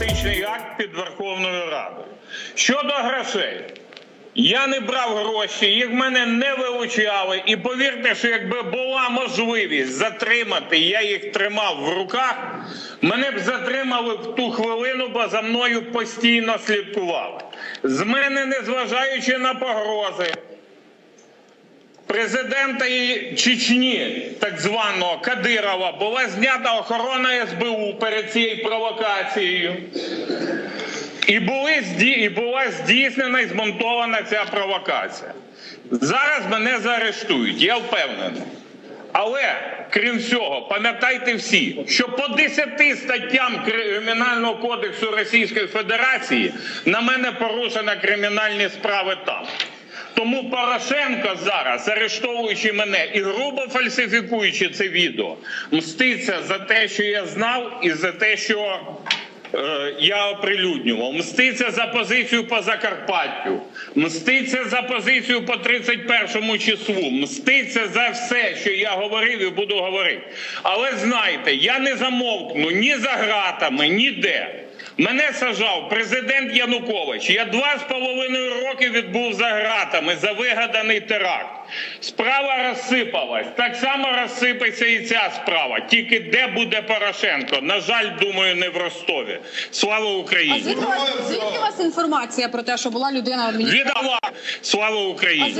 терористичний акт під Верховною Радою. Щодо грошей. Я не брав гроші, їх мене не вилучали. І повірте, що якби була можливість затримати, я їх тримав в руках, мене б затримали в ту хвилину, бо за мною постійно слідкували. З мене, незважаючи на погрози, президента Чечні, так званого Кадирова, була знята охорона СБУ перед цією провокацією. І, були, і була здійснена і змонтована ця провокація. Зараз мене заарештують, я впевнений. Але крім всього, пам'ятайте всі, що по 10 статтям Кримінального кодексу Російської Федерації на мене порушено кримінальні справи там. Тому Порошенко зараз, арештовуючи мене і грубо фальсифікуючи це відео, мститься за те, що я знав, і за те, що е, я оприлюднював. Мститься за позицію по Закарпаттю, мститься за позицію по 31 числу, мститься за все, що я говорив і буду говорити. Але знайте, я не замовкну ні за ґратами, ніде. Мене сажав президент Янукович. Я два з половиною роки відбув за ґратами за вигаданий теракт. Справа розсипалась. Так само розсипеться і ця справа. Тільки де буде Порошенко? На жаль, думаю, не в Ростові. Слава А Україні! звідки вас, звідки вас інформація про те, що була людина адміністрації? Віддала! Слава А Україні!